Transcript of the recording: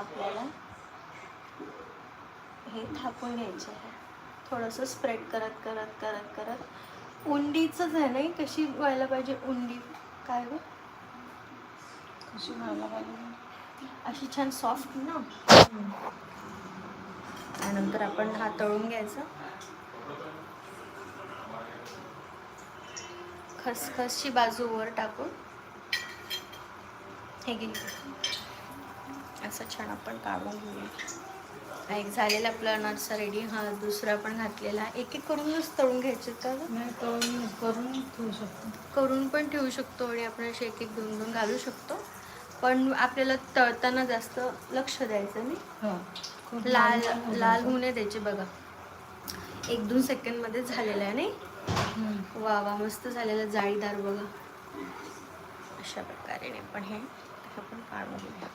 आपल्याला हे थापून घ्यायचं आहे. थोडंसं स्प्रेड करत करत करत करत. उंडीचंच आहे नाही कशी व्हायला पाहिजे उंडी? काय गं? कशी व्हायला पाहिजे? अशी छान सॉफ्ट ना? त्यानंतर आपण हा तळून घ्यायचा. खसखसची बाजू वर टाकून. हे घे. असं छान आपण काढून घेऊया. एक झालेला आपला अनारसा रेडी हा दुसरा पण घातलेला. एक एक करूनच तळून घ्यायचे? नाही तळून करून ठेवू शकतो. करून पण ठेवू शकतो आणि आपण असे एक एक दोन दोन घालू शकतो. पण आपल्याला तळताना जास्त लक्ष द्यायचं नाही. हो. लाल लाल होऊ नये द्यायचे बघा. एक दोन सेकंडमध्ये झालेलं आहे नाही. वा वा मस्त झालेलं जाळीदार बघा. अशा प्रकारे पण हे आपण काढून घेऊया.